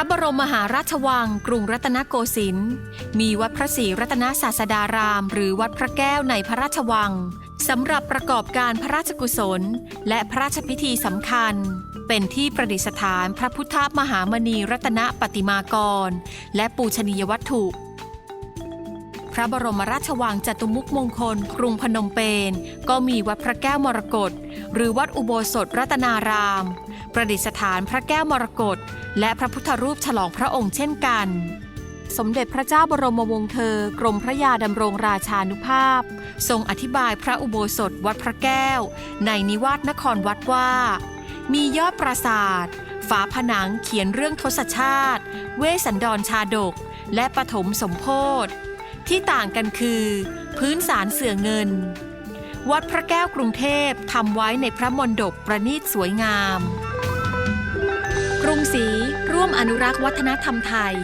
ระบรมมหาราชวัง กรุงรัตนโกสินทร์มีวัดพระศรีรัตนศาสดาราม หรือวัดพระแก้วในพระราชวังสำหรับประกอบการพระราชกุศล และพระราชพิธีสำคัญ เป็นที่ประดิษฐานพระพุทธมหามณีรัตนปฏิมากร และปูชนียวัตถุ ระบรมราชวังจตุมุกมงคล กรุงพนมเปญก็มีวัดพระแก้วมรกตหรือวัดอุโบสถรัตนาราม ประดิษฐานพระแก้วมรกตและพระพุทธรูปฉลองพระองค์เช่นกัน สมเด็จพระเจ้าบรมวงศ์เธอ กรมพระยาดำรงราชานุภาพ ทรงอธิบายพระอุโบสถวัดพระแก้ว ในนิวาสนครวัดว่า มียอดปราสาทฝาผนังเขียนเรื่องทศชาติ เวสันดรชาดก และปฐมสมโพธิ ที่ต่างกันคือ พื้นสารเสื่อเงิน วัดพระแก้วกรุงเทพทำไว้ในพระมณฑปประณีตสวยงาม กรุงศรีร่วมอนุรักษ์วัฒนธรรมไทย